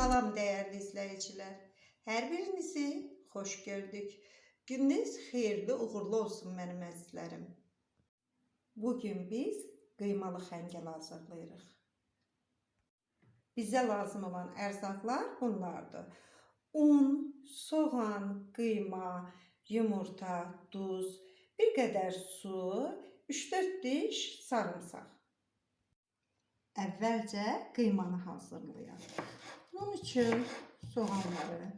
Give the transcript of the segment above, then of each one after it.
Salam değerli izleyiciler. Her birinizi hoş gördük. Gününüz xeyirli, uğurlu olsun mənim əzizlərim. Bugün biz qıymalı xəngəl hazırlayırıq. Bizə lazım olan ərzaqlar bunlardır. Un, soğan, qıyma, yumurta, duz, bir qədər su, 3-4 diş sarımsaq. Əvvəlcə qıymanı hazırlayaq. Bunun üçün soğanları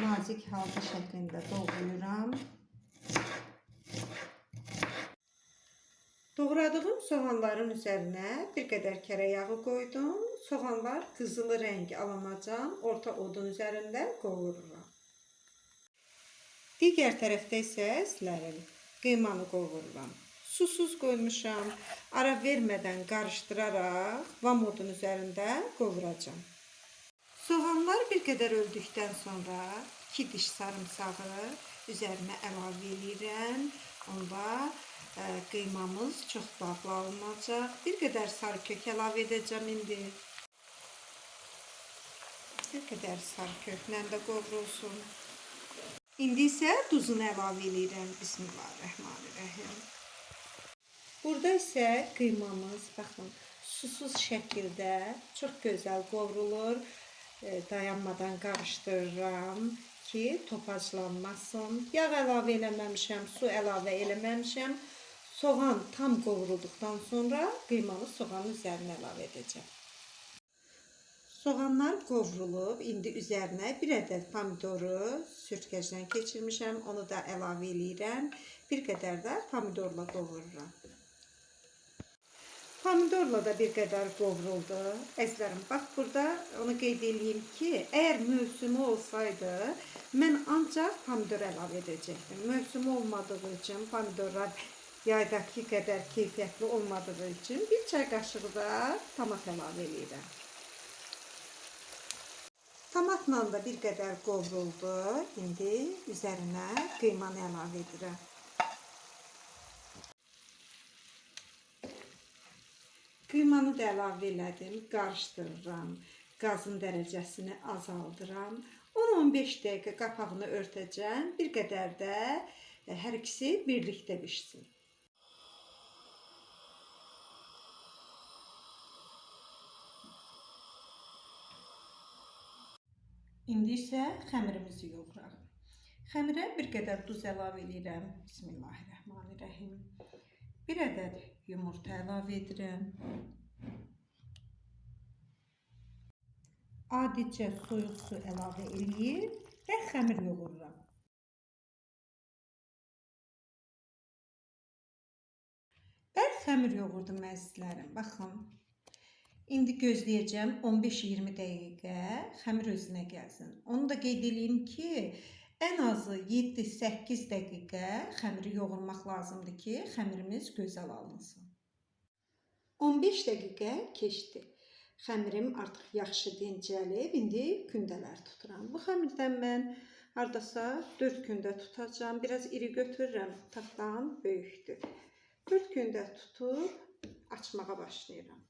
nazik halka şəklində doğrayıram. Doğradığım soğanların üzərinə bir qədər kərə yağı qoydum. Soğanlar qızılı rəng alınacaq. Orta odun üzərində qovururam. Digər tərəfdə isə sizlərin qıymanı qovururam. Susuz qoymuşam. Ara vermədən qarışdıraraq vam odun üzərində qovuracağam. Soğanlar bir qədər öldükdən sonra 2 diş sarımsağı üzərinə əlavə edirəm. Onda ə, qıymamız çox alınacaq. Bir qədər sarı kök əlavə edəcəm indi. Bir qədər sarı köklə də qovrulsun. İndi isə duzunu əlavə edirəm. Bismillahirrahmanirrahim. Burada isə qıymamız, baxın, susuz şəkildə çox gözəl qovrulur. E, dayanmadan qarışdırıram ki, topaclanmasın. Yağ əlavə eləməmişəm, su əlavə eləməmişəm. Soğan tam qovrulduqdan sonra qıymanı soğanın üzərinə əlavə edəcəm. Soğanlar qovrulub, indi üzərinə bir ədəd pomidoru sürtkəcdən keçirmişəm, onu da əlavə eləyirəm. Bir qədər də pomidorla qovururam. Pomidorla da bir qədər qovruldu. Əzizlərim, bax burada onu qeyd edeyim ki, əgər mövsümü olsaydı, mən ancaq pomidor əlavə edəcəkdim. Mövsümü olmadığı üçün pomidorlar yaydakı qədər keyfiyyətli olmadığı üçün bir çay qaşığı da tomat əlavə edirəm. Tomatla da bir qədər qovruldu. İndi üzərinə qıymanı əlavə edirəm. Qıymanı da əlavə elədim, qarışdırıram. Qazın dərəcəsini azaldıram. 10-15 dəqiqə qapağını örtəcəm. Bir qədər də e, hər ikisi birlikdə bişsin. İndi isə xəmirimizi yoğuraq. Xəmirə bir qədər duz əlavə edirəm. Bismillahirrahmanirrahim. Bir ədəd yumurta əlavə edirəm. Adicə soyuq su əlavə eləyib və xəmir yoğururam. Bərk xəmir yoğurdum əzizlərim. Baxın. İndi gözləyəcəm 15-20 dəqiqə xəmir özünə gəlsin. Onu da qeyd edeyim ki, ən azı 7-8 dəqiqə xəmiri yoğurmaq lazımdır ki, xəmirimiz gözəl alınsın. 15 dəqiqə keçdi. Xəmirim artıq yaxşı dincəlib, indi gündələr tuturam. Bu xəmirdən mən hardasa 4 gündə tutacağam. Biraz iri götürürəm, taxtam böyükdür. 4 gündə tutub açmağa başlayıram.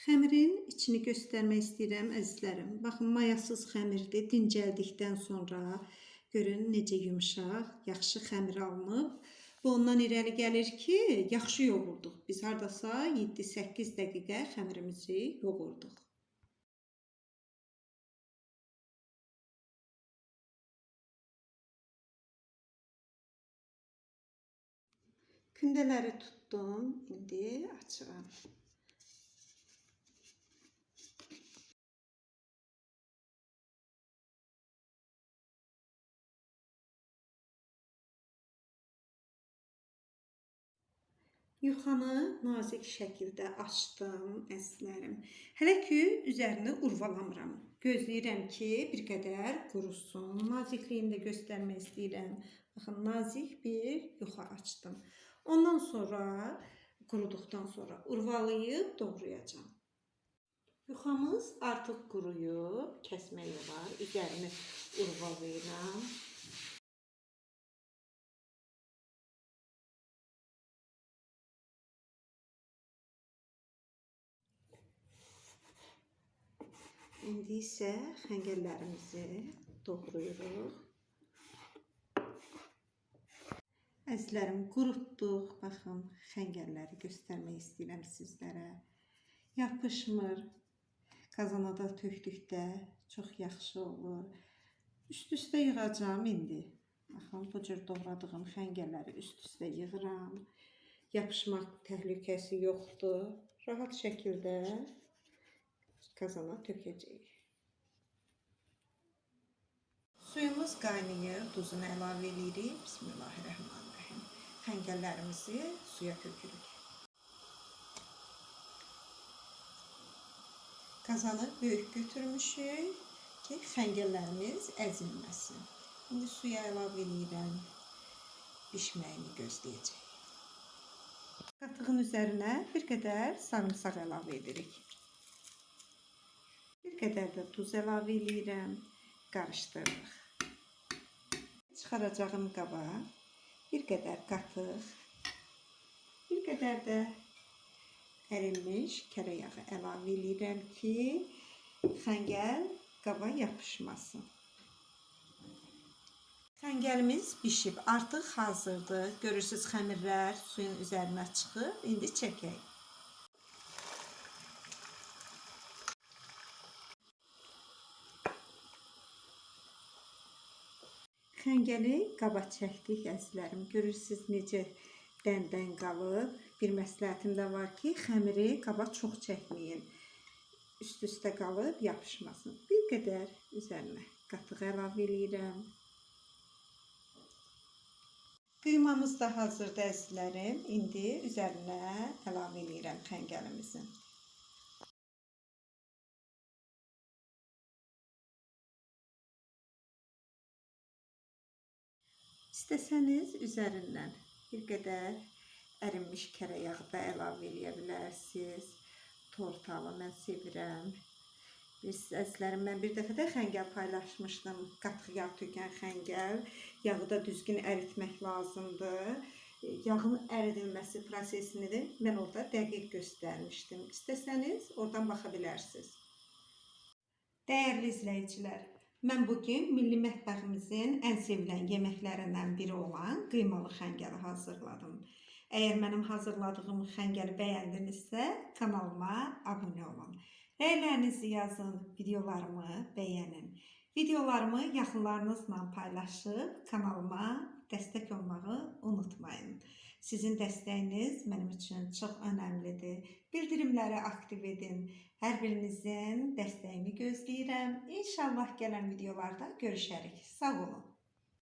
Xəmirin içini göstərmək istəyirəm əzizlərim. Baxın, mayasız xəmirdir. Dincəldikdən sonra görün necə yumşaq, yaxşı xəmir alınıb. Bu ondan irəli gəlir ki, yaxşı yoğurduq. Biz hardasa 7-8 dəqiqə xəmirimizi yoğurduq. Kündələri tutdum. İndi açıram. Yuxanı nazik şəkildə açdım, əzizlərim. Hələ ki, üzərini urvalamıram. Gözləyirəm ki, bir qədər qurusun. Nazikliyini də göstərmək istəyirəm. Baxın, nazik bir yuxa açdım. Ondan sonra, quruduqdan sonra urvalayıb doğrayacağam. Yuxamız artıq quruyub, kəsmək olar. Üzərini urvalayıram. İndi isə xəngəllərimizi doğrayırıq. Əzizlərim, qurutduq. Baxın, xəngəlləri göstərmək istəyirəm sizlərə. Yapışmır. Qazana da tökdükdə çox yaxşı olur. Üst-üstə yığacağam indi. Baxın, bu cür doğradığım xəngəlləri üst-üstə yığıram. Yapışmaq təhlükəsi yoxdur. Rahat şəkildə qazana tökəcəyik. Suyumuz qaynayır, duzunu əlavə edirik. Bismillahirrahmanirrahim. Xəngəllərimizi suya tökürük. Qazanı böyük götürmüşük ki, xəngəllərimiz əzilməsin. İndi suya əlavə edirəm. Bişməyini gözləyəcək. Qatığın üzərinə bir qədər sarımsaq əlavə edirik. Qədər də duz əlavə edirəm. Qarışdırırıq. Çıxaracağım qaba bir qədər qatıq, bir qədər də ərilmiş kərə yağı əlavə edirəm ki, xəngəl qaba yapışmasın. Xəngəlimiz bişib, artıq hazırdır. Görürsüz xəmirlər suyun üzərinə çıxıb. İndi çəkək. Xəngəli qaba çəkdik əzizlərim. Görürsüz necə dən-dən qalıb. Bir məsləhətim də var ki, xəmiri qaba çox çəkməyin. Üst-üstə qalıb yapışmasın. Bir qədər üzərinə qatıq əlavə edirəm. Qıymamız da hazırdır əzizlərim. İndi üzərinə əlavə edirəm xəngəlimizin. İstəsəniz üzərindən bir qədər ərinmiş kərə yağı da əlavə eləyə bilərsiniz. Tortalı mən sevirəm. Biz əzizlərim, mən bir dəfə də xəngəl paylaşmışdım. Qatıq yağ tökən xəngəl. Yağı da düzgün əritmək lazımdır. Yağın əridilməsi prosesini də mən orada dəqiq göstərmişdim. İstəsəniz oradan baxa bilərsiniz. Dəyərli izləyicilər, mən bu gün milli mətbəximizin ən sevilən yeməklərindən biri olan qıymalı xəngəli hazırladım. Əgər mənim hazırladığım xəngəli bəyəndinizsə, kanalıma abunə olun. Rəylərinizi yazın, videolarımı bəyənin. Videolarımı yaxınlarınızla paylaşıb kanalıma dəstək olmağı unutmayın. Sizin dəstəyiniz mənim üçün çox önəmlidir. Bildirimləri aktiv edin. Hər birinizin dəstəyini gözləyirəm. İnşallah gələn videolarda görüşərik. Sağ olun.